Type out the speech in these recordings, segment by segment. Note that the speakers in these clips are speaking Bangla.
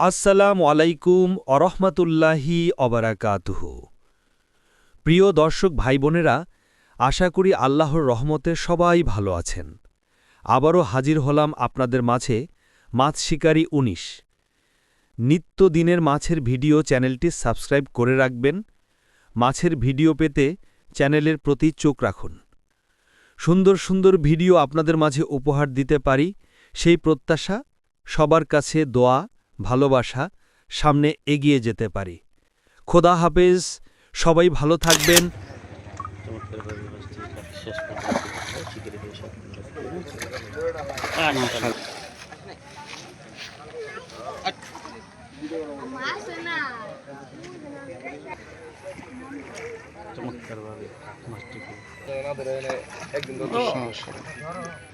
আসসালামু আলাইকুম অরহমতুল্লাহি অবরাকাতুহ প্রিয় দর্শক ভাই বোনেরা আশা করি আল্লাহর রহমতে সবাই ভালো আছেন। আবারও হাজির হলাম আপনাদের মাঝে মাছ শিকারী উনিশ। নিত্যদিনের মাছের ভিডিও চ্যানেলটি সাবস্ক্রাইব করে রাখবেন। মাছের ভিডিও পেতে চ্যানেলের প্রতি চোখ রাখুন। সুন্দর সুন্দর ভিডিও আপনাদের মাঝে উপহার দিতে পারি। সেই প্রত্যাশা, সবার কাছে দোয়া ভালোবাসা সামনে এগিয়ে যেতে পারি। খোদা হাফেজ সবাই ভালো থাকবেন। চমৎকারভাবে মাছটিকে তুমি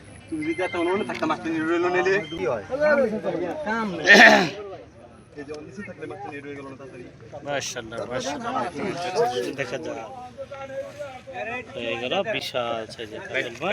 দেখা যাক। হয়ে গেল বিশাল সাইজের কাতল মাছ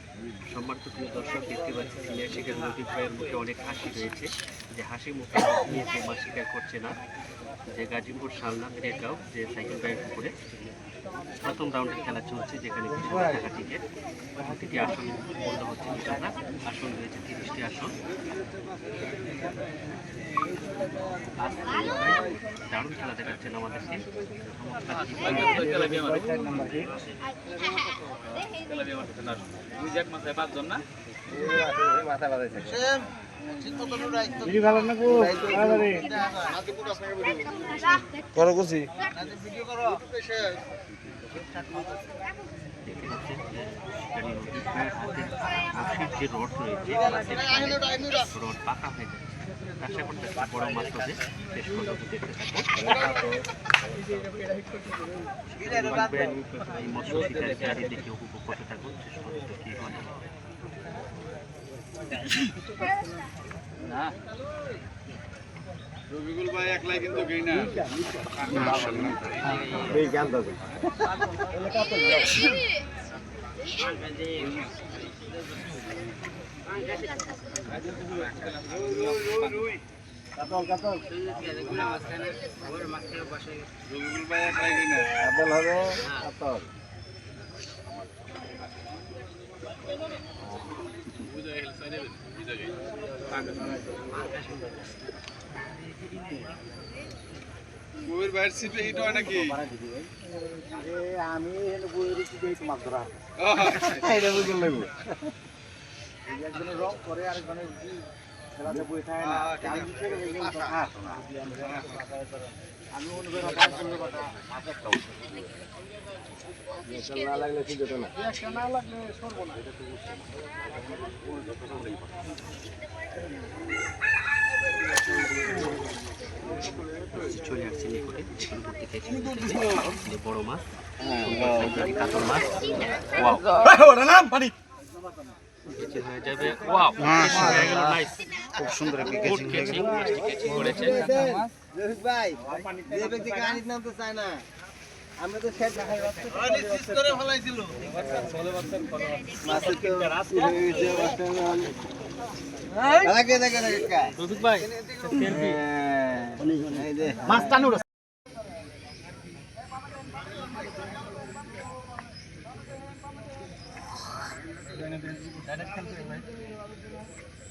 সম্মানিত প্রিয় দর্শক, দেখতে পাচ্ছি সিনিয়র শেখের লতিফ ভাইয়ের মুখে অনেক হাসি রয়েছে। যে হাসি মুখে নিয়ে যে মাছ শিকার করছে না। যে গাজীপুর সালনা রেগাঁও যে সাইকেল ব্যাংক পুকুরে প্রথম রাউন্ডের খেলা চলছে যেখানে হাজার টাকা টিকিট প্রতিটি আসন মূল্য হচ্ছে টাকা আসন রয়েছে তিরিশটি আসন। দারুণ খেলা দেখাচ্ছেন আমাদেরকে। করো কুছি দেখতে পাচ্ছেন হাতে রশির যে রড রয়েছে রড পাকা হয়ে যাচ্ছে আশা করতে বড় মাছ হবে শেষ পর্যন্ত দেখতে থাকব মৎস্য শিকার চারিদিকে উপভোগ করতে থাকুন শেষ পর্যন্ত কি হয় রবিকুল ভাই একলাই কিন্তু গই না বউয়ের বাইরের সিটে হিট হয় নাকি আমি বইয়ের দেই তোমার ধরা এটা বুঝতে লাগবে একজনের রং করে আরেকজনের খেলাতে বই থাকে না হ্যাঁ চলে আসছে নিকটে করতে চাইছি বড় মাছ কাতল মাছ নাম পানি হয়ে হয়ে খুব সুন্দর করেছে রফিক ভাই যে ব্যক্তি গাড়ির নাম তো চায় না। আমরা তো শেষ দেখাই করে ফলাইছিল। মাসে তো রাস্তা হয়ে গেছে মাস্তানুর ডাইরেক্ট খেলতে ভাই হ্যাঁ,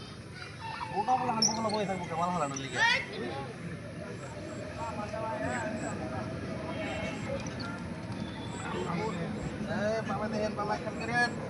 মাছ টানুর কই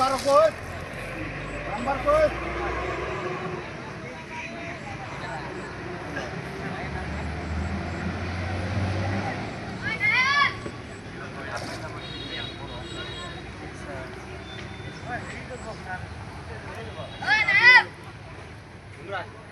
Gambar coach. Right.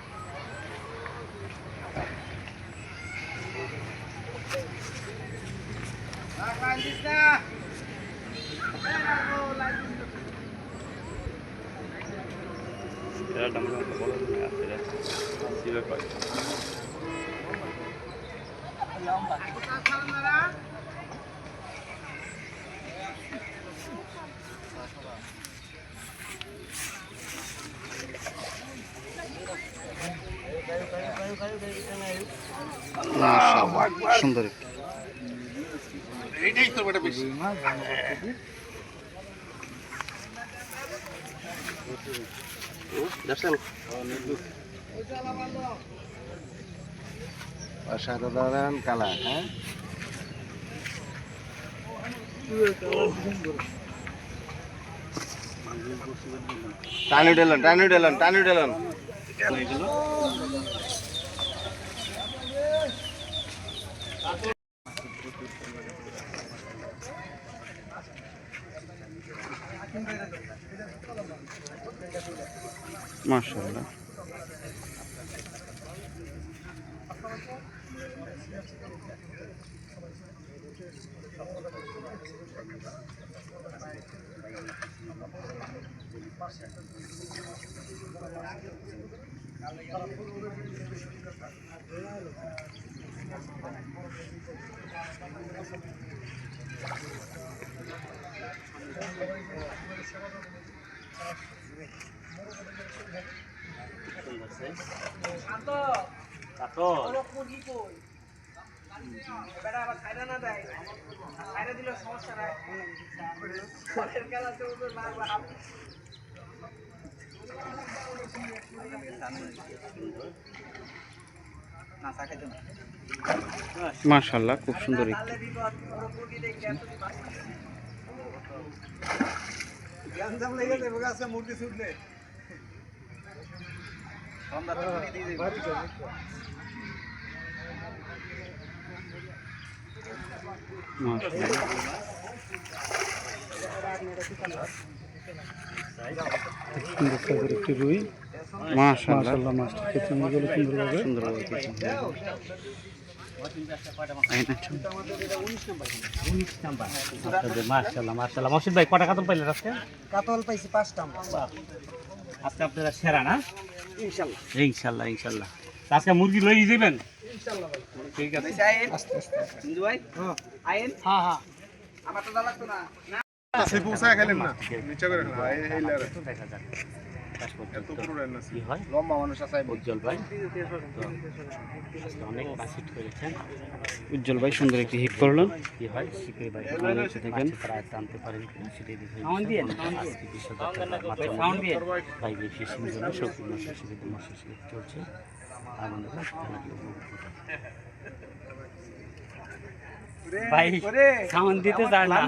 সুন্দর অসাধারণ কালার হ্যাঁ? টানি ডেলন টানি ডেলন টানি ডেলন মাশাআল্লাহ। মাশাআল্লাহ খুব সুন্দর মুরগি ছুটলে। সুন্দর একটি রুই মাশাআল্লাহ মাছটা খেতে মজা সুন্দরভাবে সুন্দরভাবে আজকে আপনারা সেরা না? ইনশাল্লাহ। ইনশাল্লাহ ইনশাল্লাহ। আজকে মুরগি লই যাবেন? ঠিক আছে। আইন। হ্যাঁ। হ্যাঁ আমার তো লাগতো না। সে পৌঁছায় খেলেন না। নিচে করে খেলেন এই লেয়ারে। দেখা যাক। শেষ পর্যন্ত এত পুরো রান্না কি হয় লম্বা মানুষ আছে উজ্জ্বল ভাই অনেক বাসিট করেছেন উজ্জ্বল ভাই সুন্দর একটি হিট করলেন কি হয় শিখে ভাই দেখেন। তারা আনতে পারেন সেটাই আজকে বিশ হাজার ভাই বেশি চলছে আমাদের ভাই সামান দিতে চায় না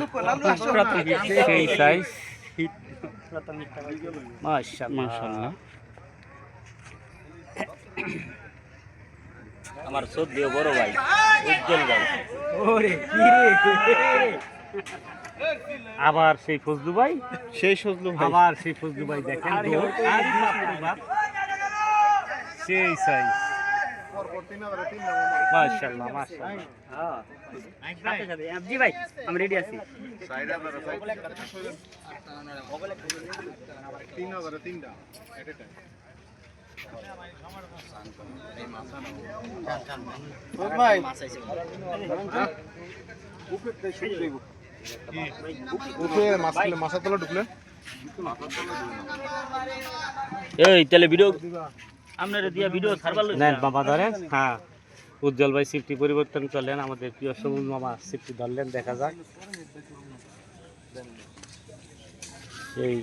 সেই সাইজ মাশাআল্লাহ মাশাআল্লাহ। আমার সদ্য বড় ভাই উজ্জ্বল ভাই। ওরে কি রে? আবার সেই ফজলু ভাই? সেই সজলু ভাই। আবার সেই ফজলু ভাই দেখেন আর বাপরে বাপ। সেই সাইজ। মাশাআল্লাহ মাশাআল্লাহ। সাথে সাথে জি ভাই আমি রেডি আছি। তিন হাজার তিনটা। এটা ভাই উঠে মাছ মাছা তলা ঢুকলেন এই তাহলে ভিডিও আপনারা দিয়া ভিডিও ছাড়বার নেন বাবা ধরেন। হ্যাঁ। উজ্জ্বল ভাই সিফটি পরিবর্তন করলেন আমাদের প্রিয় সবুজ মামা সিফটি ধরলেন দেখা যাক। এই।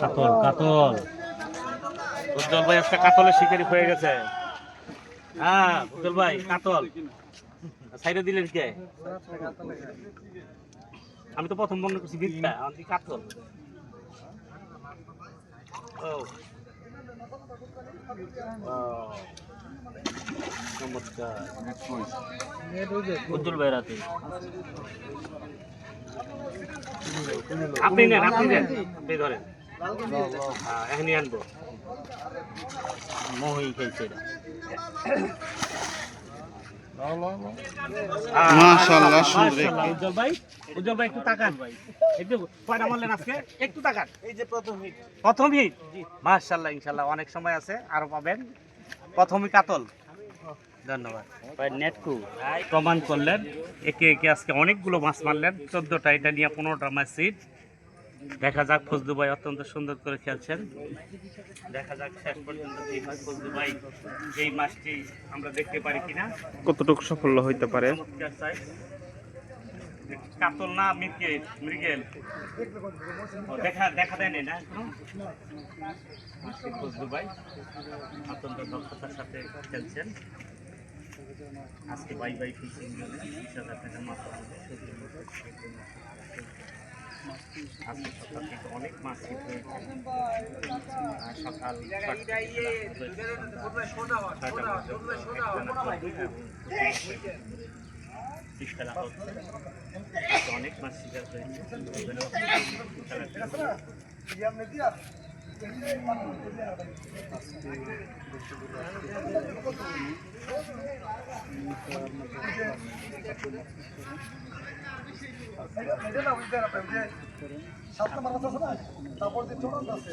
কাতল কাতল। উজ্জ্বল ভাই আজকে কাতলের শিকারি হয়ে গেছে। হ্যাঁ উজ্জ্বল ভাই কাতল। সাইডে দিলেন কে? আমি তো প্রথম মনে করছি বিদ্যা কাতল। ও, চমৎকার। উজ্জ্বল ভাই রাতে আপনি নেন আপনি নেন। আপনি ধরেন। হ্যাঁ আনব। মহি খেলছে মাশাআল্লাহ, সুন্দর উজ্জ্বল ভাই উজ্জ্বল ভাই একটু তাকান। ভাই একটু কয়টা মারলেন আজকে? একটু তাকান। এই যে প্রথম হিট প্রথম হিট মাশাআল্লাহ ইনশাআল্লাহ অনেক সময় আছে আরও পাবেন। প্রথমই কাতল। ধন্যবাদ। ভাই নেটকু প্রমাণ করলেন। একে একে আজকে অনেকগুলো মাছ মারলেন। চোদ্দটা এটা নিয়ে পনেরোটা মাছ সিট দেখা যাক ফজলু ভাই অত্যন্ত সুন্দর করে খেলছেন। দেখা যাক শেষ পর্যন্ত কি হয় ফজলু ভাই এই মাছটি আমরা দেখতে পারি কিনা। কতটুকু সাফল্য হইতে পারে? কাতল না মৃগেল মৃগেল। দেখা দেখা দেয়নি না ফজলু ভাই অত্যন্ত দক্ষতার সাথে খেলছেন। আজকে বাই বাই ফিশিং জন্য বিশ হাজার টাকা। আজকে সকাল থেকে অনেক মাছ হিট হয়েছে সকাল হচ্ছে অনেক মাছ শিকার হয়েছে তারপর যে চড়ান্ত আছে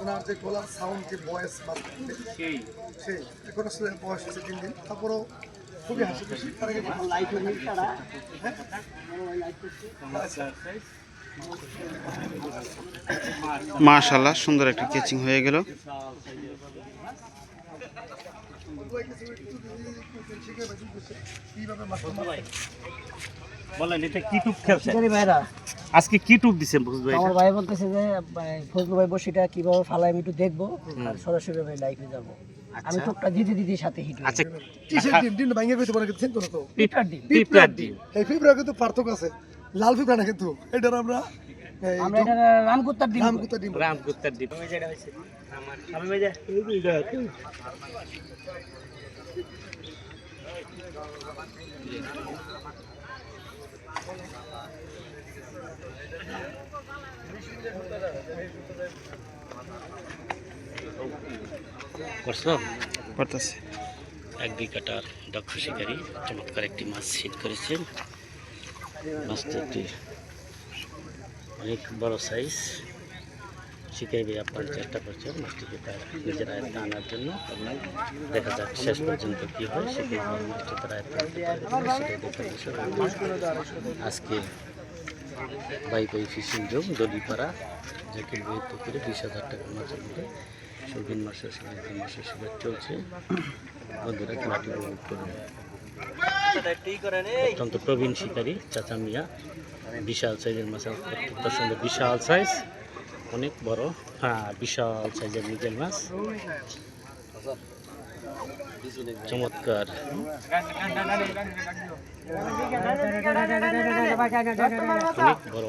ওনার যে গলার সাউন্ড যে বয়স ধরতে, সেই। সেই এখন আসলে বয়স হচ্ছে তিন দিন। তারপরেও খুবই হাসি খুশি। তার আগে মাশাআল্লাহ সুন্দর একটা কেচিং হয়ে গেল। কীভাবে বলেন এটা কি টুপ খেলছে ভাইরা। আজকে কি টুপ দিচ্ছেন বুঝব আমার ভাই বলতেছে যে ফজলু ভাই বসিটা কীভাবে ফালাই আমি একটু দেখব আর সরাসরি ভাই লাইফে যাব। আমি টুকটা দিদি দিদির সাথে হিট আচ্ছা। কিসের ডিম? ডিম ভাঙে গেছে মনে করছেন তো পিঁপড়ার ডিম পিঁপড়ার ডিম। এই পিঁপড়া কিন্তু পার্থক্য আছে। লাল পিঁপড়া না কিন্তু। এটার আমরা আমরা এটা রামকুত্তার ডিম বলি। রামকুতা ডিম রামগুপ্তার ডিম। আমি ভাই যা। করছ? করতেছে। এক দুই কাটার দক্ষ শিকারী চমৎকার একটি মাছ হিট করেছেন মাছটি একটি অনেক বড় সাইজ শিকারি আপনার চেষ্টা করছেন মাছটিকে তার নিজের আয়ত্তে আনার জন্য। দেখা যাক শেষ পর্যন্ত কি হয় মাছটি তার আজকে bike by fishing zone, Dolipara, Zakir বই পুকুরে বিশ হাজার টাকার মাছের মধ্যে সবিন মাসের সমুদ্র মাসের শিকার চলছে। বন্ধুরা, খেলাটি উপভোগ করুন। অত্যন্ত প্রবীণ শিকারী, চাচা মিয়া, বিশাল সাইজের মাছ অত্যন্ত সুন্দর, বিশাল সাইজ অনেক বড়। হ্যাঁ বিশাল সাইজের মিগেল মাছ। চমৎকার। অনেক বড়।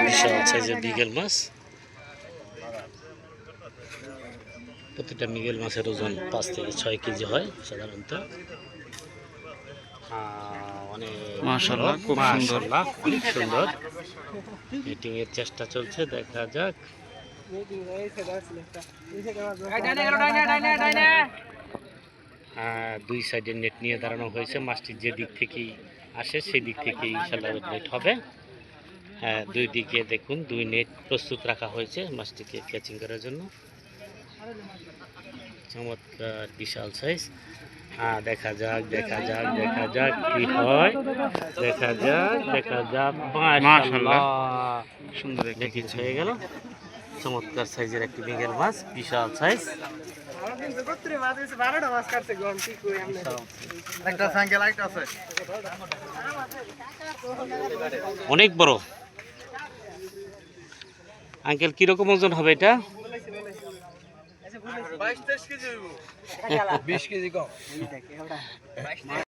বিশাল সাইজের মিগেল মাছ প্রতিটা মিগেল মাছের ওজন পাঁচ থেকে ছয় কেজি হয় সাধারণত। আহ, অনেক মাশাআল্লাহ, বড়। খুব সুন্দর। অনেক সুন্দর। মিটিং এর চেষ্টা চলছে দেখা যাক। দুই সাইডে নেট নিয়ে দাঁড়ানো হয়েছে। মাছটি যে দিক থেকেই আসে সেই দিক থেকেই ইনশাল্লাহ নেট হবে। হ্যাঁ দুই দিকে দেখুন দুই নেট প্রস্তুত রাখা হয়েছে মাছটিকে ক্যাচিং করার জন্য। চমৎকার বিশাল সাইজ হ্যাঁ দেখা যাক দেখা যাক দেখা যাক কি হয়। দেখা যাক দেখা যাক। মাশাআল্লাহ। সুন্দর একটি হয়ে গেল। চমৎকার সাইজের একটি মিগেল মাছ বিশাল সাইজ অনেক বড়। আঙ্কেল কীরকম ওজন হবে এটা? তেইশ কেজি হইব।